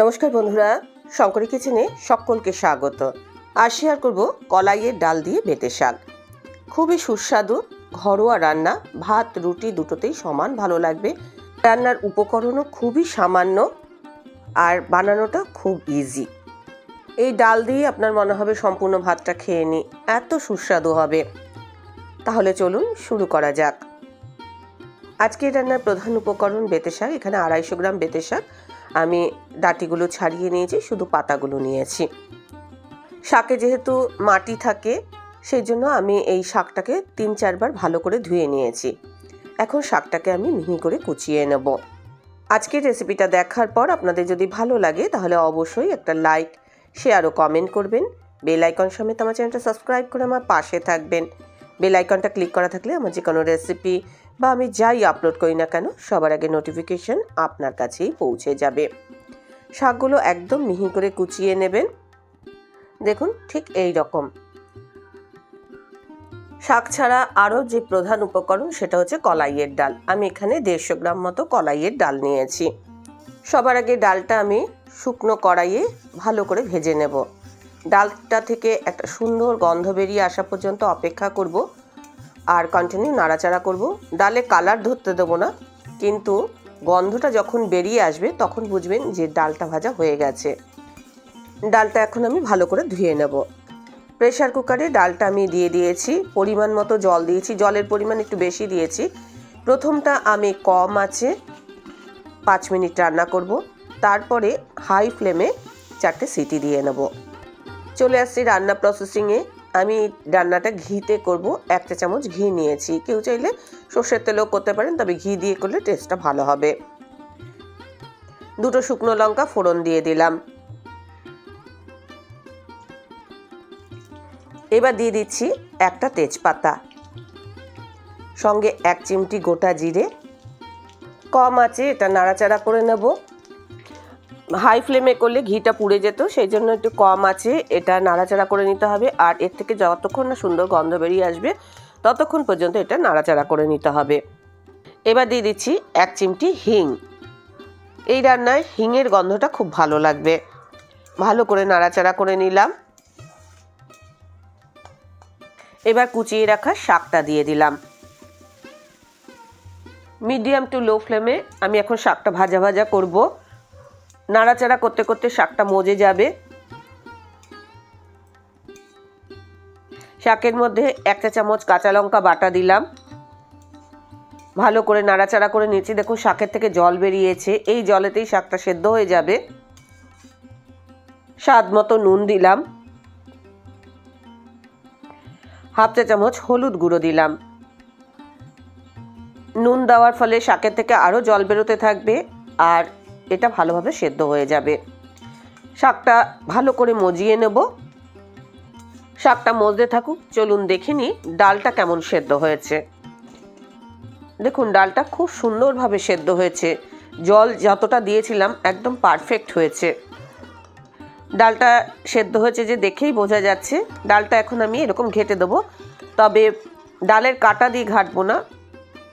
নমস্কার বন্ধুরা, শঙ্করী কিচেনে সকলকে স্বাগত। আর শেয়ার করব কলাইয়ের ডাল দিয়ে বেতে শাক। খুবই সুস্বাদু, ঘরোয়া রান্না, ভাত, রুটি দুটোতেই সমান ভালো লাগবে। রান্নার উপকরণও খুবই সামান্য আর বানানোটা খুব ইজি এই ডাল দিয়ে আপনার মনে হবে সম্পূর্ণ ভাতটা খেয়ে নিই, এত সুস্বাদু হবে। তাহলে চলুন শুরু করা যাক। আজকের রান্নার প্রধান উপকরণ বেতে শাক, এখানে আড়াইশো গ্রাম বেতে শাক। আমি ডাটিগুলো ছাড়িয়ে নিয়েছি, শুধু পাতাগুলো নিয়েছি। শাকে যেহেতু মাটি থাকে, সেই জন্য আমি এই শাকটাকে তিন চারবার ভালো করে ধুয়ে নিয়েছি। এখন শাকটাকে আমি মিহি করে কুচিয়ে নেব। আজকের রেসিপিটা দেখার পর আপনাদের যদি ভালো লাগে, তাহলে অবশ্যই একটা লাইক, শেয়ার ও কমেন্ট করবেন। বেল আইকন সমেত আমার চ্যানেলটা সাবস্ক্রাইব করে আমার পাশে থাকবেন। বেল আইকনটা ক্লিক করা থাকলে আমার যে কোনো রেসিপি বা আমি যাই আপলোড করি না কেন, সবার আগে নোটিফিকেশন আপনার কাছেই পৌঁছে যাবে। শাকগুলো একদম মিহি করে কুচিয়ে নেবেন। দেখুন, ঠিক এই রকম। শাক ছাড়া আরও যে প্রধান উপকরণ, সেটা হচ্ছে কলাইয়ের ডাল। আমি এখানে দেড়শো গ্রাম মতো কলাইয়ের ডাল নিয়েছি। সবার আগে ডালটা আমি শুকনো কড়াইয়ে ভালো করে ভেজে নেব। ডালটা থেকে একটা সুন্দর গন্ধ বেরিয়ে আসা পর্যন্ত অপেক্ষা করব। আর কন্টিনিউ নাড়াচাড়া করব। ডালে কালার ধরতে দেবো না, কিন্তু গন্ধটা যখন বেরিয়ে আসবে তখন বুঝবেন যে ডালটা ভাজা হয়ে গেছে। ডালটা এখন আমি ভালো করে ধুয়ে নেব। প্রেশার কুকারে ডালটা আমি দিয়ে দিয়েছি, পরিমাণ মতো জল দিয়েছি, জলের পরিমাণ একটু বেশি দিয়েছি। প্রথমটা আমি কম আছে, পাঁচ মিনিট রান্না করব, তারপরে হাই ফ্লেমে চারটে সিটি দিয়ে নেব। চলে আসছি রান্না প্রসেসিংয়ে আমি রান্নাটা ঘিতে করব। একটা চামচ ঘি নিয়েছি। কেউ চাইলে সর্ষের তেলেও করতে পারেন, তবে ঘি দিয়ে করলে টেস্টটা ভালো হবে। দুটো শুকনো লঙ্কা ফোড়ন দিয়ে দিলাম। এবার দিয়ে দিচ্ছি একটা তেজপাতা। সঙ্গে এক চিমটি গোটা জিরে। কম আছে, এটা নাড়াচাড়া করে নেব। হাই ফ্লেমে করলে ঘিটা পুড়ে যেত, সেই জন্য একটু কম আছে। এটা নাড়াচাড়া করে নিতে হবে আর এর থেকে যতক্ষণ না সুন্দর গন্ধ বেরিয়ে আসবে, ততক্ষণ পর্যন্ত এটা নাড়াচাড়া করে নিতে হবে। এবার দিয়ে দিচ্ছি এক চিমটি হিং। এই রান্নায় হিংয়ের গন্ধটা খুব ভালো লাগবে। ভালো করে নাড়াচাড়া করে নিলাম। এবার কুচিয়ে রাখা শাকটা দিয়ে দিলাম। মিডিয়াম টু লো ফ্লেমে আমি এখন শাকটা ভাজা ভাজা করব। নাড়াচাড়া করতে করতে শাকটা মজে যাবে। শাকের মধ্যে একটা চামচ কাঁচা লঙ্কা বাটা দিলাম। ভালো করে নাড়াচাড়া করে নিয়েছি। দেখুন, শাকের থেকে জল বেরিয়েছে। এই জলেতেই শাকটা সেদ্ধ হয়ে যাবে। স্বাদ মতো নুন দিলাম। হাফ চা চামচ হলুদ গুঁড়ো দিলাম। নুন দেওয়ার ফলে শাকের থেকে আরও জল বেরোতে থাকবে। আর এটা ভালোভাবে সেদ্ধ হয়ে যাবে। শাকটা ভালো করে মজিয়ে নেব। শাকটা মজতে থাকুক, চলুন দেখে নিই ডালটা কেমন সেদ্ধ হয়েছে। দেখুন, ডালটা খুব সুন্দরভাবে সেদ্ধ হয়েছে। জল যতটা দিয়েছিলাম একদম পারফেক্ট হয়েছে। ডালটা সেদ্ধ হয়েছে যে দেখেই বোঝা যাচ্ছে, ডালটা এখন আমি এরকম ঘেটে দেবো। তবে ডালের কাটা দিয়ে ঘাটবো না।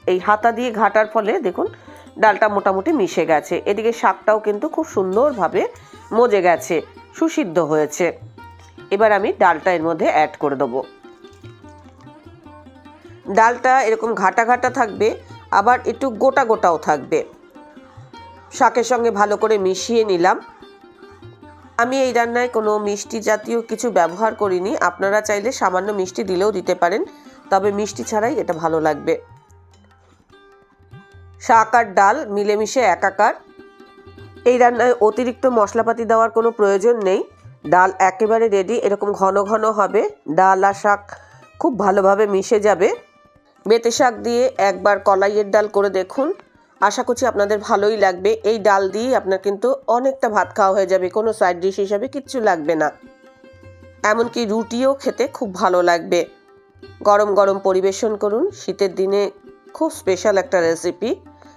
এই হাতা দিয়ে ঘাটার ফলে দেখুন ডালটা মোটামুটি মিশে গেছে। এদিকে শাকটাও কিন্তু খুব সুন্দরভাবে মজে গেছে, সুসিদ্ধ হয়েছে। এবার আমি ডালটা এর মধ্যে অ্যাড করে দেবো। ডালটা এরকম ঘাটা ঘাটা থাকবে, আবার একটু গোটা গোটাও থাকবে। শাকের সঙ্গে ভালো করে মিশিয়ে নিলাম। আমি এই রান্নায় কোনো মিষ্টি জাতীয় কিছু ব্যবহার করিনি। আপনারা চাইলে সামান্য মিষ্টি দিলেও দিতে পারেন, তবে মিষ্টি ছাড়াই এটা ভালো লাগবে। শাক আর ডাল মিলেমিশে একাকার। এই রান্নায় অতিরিক্ত মশলাপাতি দেওয়ার কোনো প্রয়োজন নেই। ডাল একেবারে রেডি এরকম ঘন ঘন হবে। ডাল আর শাক খুব ভালোভাবে মিশে যাবে। বেতে শাক দিয়ে একবার কলাইয়ের ডাল করে দেখুন। আশা করছি আপনাদের ভালোই লাগবে। এই ডাল দিয়েই আপনার কিন্তু অনেকটা ভাত খাওয়া হয়ে যাবে। কোনো সাইড ডিশ হিসাবে কিচ্ছু লাগবে না। এমনকি রুটিও খেতে খুব ভালো লাগবে। গরম গরম পরিবেশন করুন। শীতের দিনে খুব স্পেশাল একটা রেসিপি